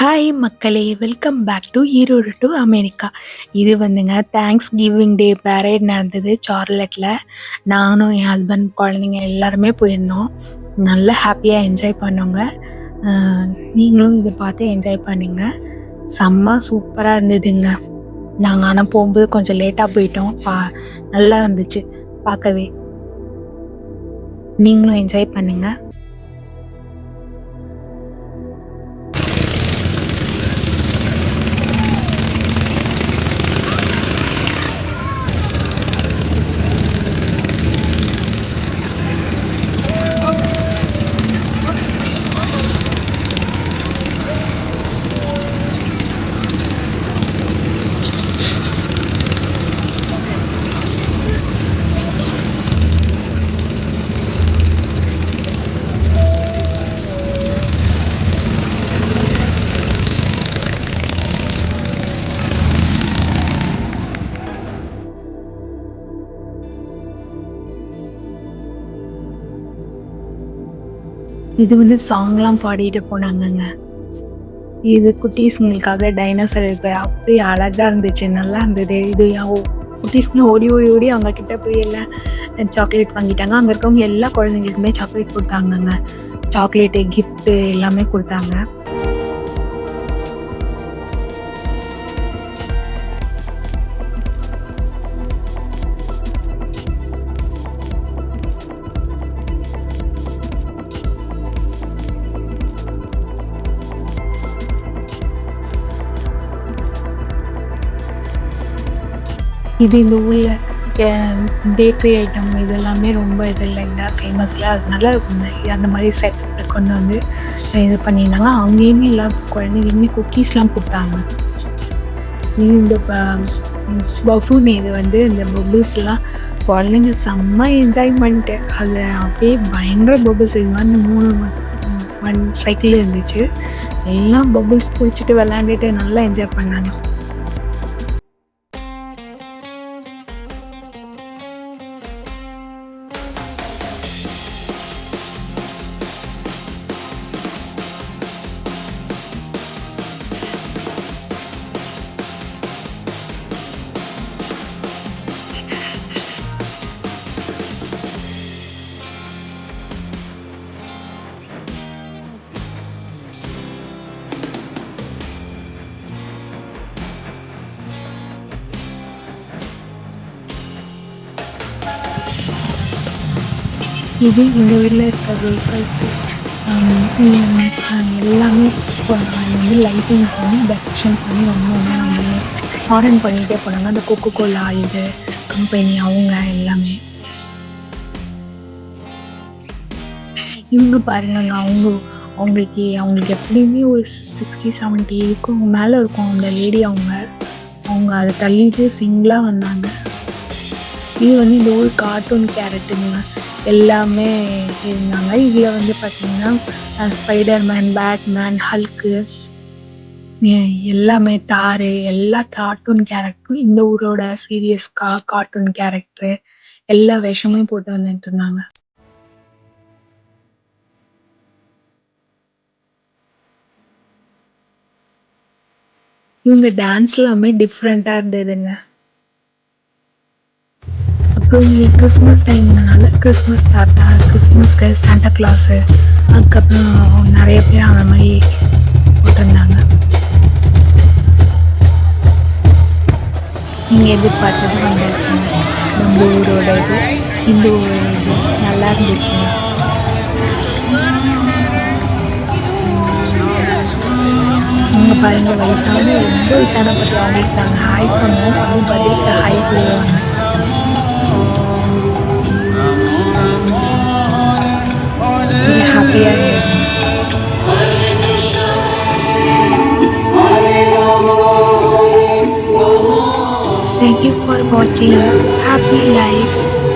Hi மக்களே welcome back to Erode to America இது வந்துங்க தேங்க்ஸ் கிவிங் டே பேரேட் நடந்தது சார்லெட்டில் நானும் என் ஹஸ்பண்ட் குழந்தைங்க எல்லாருமே போயிருந்தோம். நல்லா ஹாப்பியாக என்ஜாய் பண்ணோங்க. நீங்களும் இதை பார்த்து என்ஜாய் பண்ணுங்க. செம்ம சூப்பராக இருந்ததுங்க. நாங்கள் ஆனால் போகும்போது கொஞ்சம் லேட்டாக போயிட்டோம். பா நல்லா இருந்துச்சு. பார்க்கவே. நீங்களும் என்ஜாய் பண்ணுங்கள் இது வந்து சாங்லாம் பாடிட்டு போனாங்கங்க. இது குட்டீஸுங்களுக்காக டைனோசர் இருக்கு அப்படி அழகா இருந்துச்சு நல்லா இருந்தது. இது யா- குட்டீஸ்ங்க ஓடி ஓடி ஓடி அவங்க கிட்ட போய் எல்லாம் சாக்லேட் வாங்கிட்டாங்க. அங்கே இருக்கவங்க எல்லா குழந்தைங்களுக்குமே சாக்லேட் கொடுத்தாங்கங்க. சாக்லேட்டு கிஃப்ட்டு எல்லாமே கொடுத்தாங்க. இது இந்த ஊரில் பேக்கரி ஐட்டம் இது எல்லாமே ரொம்ப இது இல்லைங்க ஃபேமஸில் அது நல்லா அந்த மாதிரி செட் கொண்டு வந்து இது பண்ணியிருந்தாங்க. அங்கேயுமே எல்லா குழந்தைங்களுமே குக்கீஸ்லாம் கொடுத்தாங்க. இந்த பஃபூன் இது வந்து இந்த பபுள்ஸ்லாம் குழந்தைங்க செம்ம என்ஜாய்மெண்ட்டு அது அப்படியே பயங்கர பபுள்ஸ் இது மாதிரி மூணு ஒன் சைக்கிள் இருந்துச்சு. எல்லாம் பபுள்ஸ் குளிச்சுட்டு விளையாண்டுட்டு நல்லா என்ஜாய் பண்ணாங்க. இது எங்கள் வீட்டில் இருக்க வெஹிக்கல்ஸு எல்லாமே வந்து லைட்டிங் பண்ணி டெக்ரேஷன் பண்ணி ரொம்ப ஒன்று நம்ம பண்ணிகிட்டே போனாங்க. அந்த கொக்கோ கோலா இது கம்பெனி அவங்க எல்லாமே. இவங்க பாருங்க அவங்க அவங்களுக்கு அவங்களுக்கு எப்படியுமே ஒரு சிக்ஸ்டி செவன்ட்டி இருக்கும். மேலே இருக்கும் அந்த லேடி அவங்க. அவங்க அதை தள்ளிட்டு சிங்கிளாக வந்தாங்க. இது வந்து இந்த ஊர் கார்ட்டூன் கேரட்டுங்க எல்லாமே இருந்தாங்க. இதில் வந்து பார்த்தீங்கன்னா ஸ்பைடர்மேன் பேட்மேன் ஹல்க்கு எல்லாமே தாரு எல்லா கார்ட்டூன் கேரக்டரும் இந்த ஊரோட சீரியஸ் கார்ட்டூன் கேரக்டரு எல்லா வேஷமும் போட்டு வந்துட்டு இருந்தாங்க. இவங்க டான்ஸ் எல்லாமே டிஃப்ரெண்ட்டாக இருந்ததுங்க அப்புறம் இங்கே கிறிஸ்மஸ் டைம்னால கிறிஸ்மஸ் தாத்தா கிறிஸ்மஸ்க்கு சாண்டா கிளாஸு அதுக்கப்புறம் நிறைய பேர் அந்த மாதிரி போட்டிருந்தாங்க. நீங்கள் எதிர்பார்த்தது வந்தாச்சுங்க நம்ம ஊரோட இது இந்த இது நல்லா இருந்துச்சுங்க. இங்கே பாருங்க வயசான ரொம்ப வயசான பற்றி அவங்களுக்கு நாங்கள் ஹாய் சொன்னோம். அவங்க பதிலுக்கு ஹாய் சொல்லுவாங்க. Thank you for watching. Happy life.